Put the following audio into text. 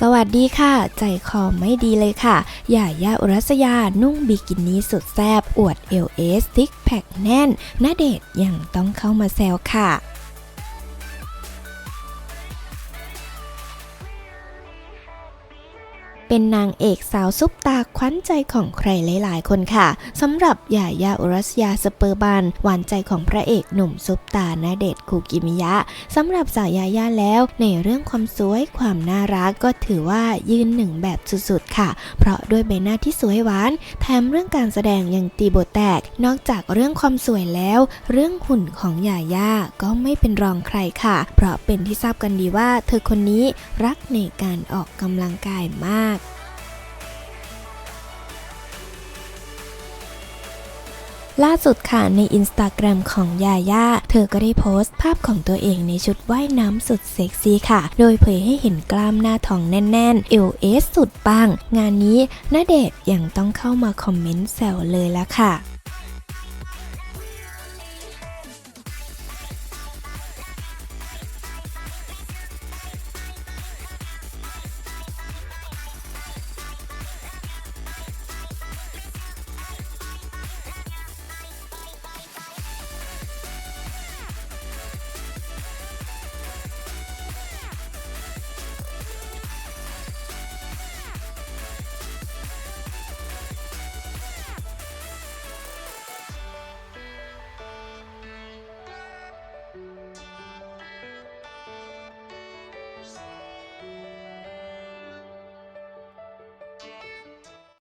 สวัสดีค่ะ ใจคอไม่ดีเลยค่ะหย่ายาอุรัสยา นุ่งบิกินี่สุดแซบอวดเอลเอสซิกแพคแน่นหน้าเดชยังต้องเข้ามาแซวค่ะ เป็นนางเอกสาวซุปตาขวัญใจของใครหลาย ๆ คนค่ะสำหรับหยายาอุรัสยาสเปอร์บันหวานใจของพระเอกหนุ่มซุปตาณเดชคูกิมิยะสำหรับสาวยายาแล้ว ในเรื่องความสวยความน่ารักก็ถือว่ายืนหนึ่งแบบสุด ๆ ค่ะ เพราะด้วยใบหน้าที่สวยหวาน แถมเรื่องการแสดงยังตีบทแตก นอกจากเรื่องความสวยแล้ว เรื่องหุ่นของหยายาก็ไม่เป็นรองใครค่ะ เพราะเป็นที่ทราบกันดีว่า เธอคนนี้รักในการออกกำลังกายมาก ล่าสุดค่ะในอินสตาแกรมของยาย่าเธอก็ได้โพสต์ภาพของตัวเองในชุดว่ายน้ำสุดเซ็กซี่ค่ะ โดยเผยให้เห็นกล้ามหน้าท้องแน่นๆ เอวเอสสุดปัง งานนี้ณเดชยังต้องเข้ามาคอมเมนต์แซวเลยละค่ะ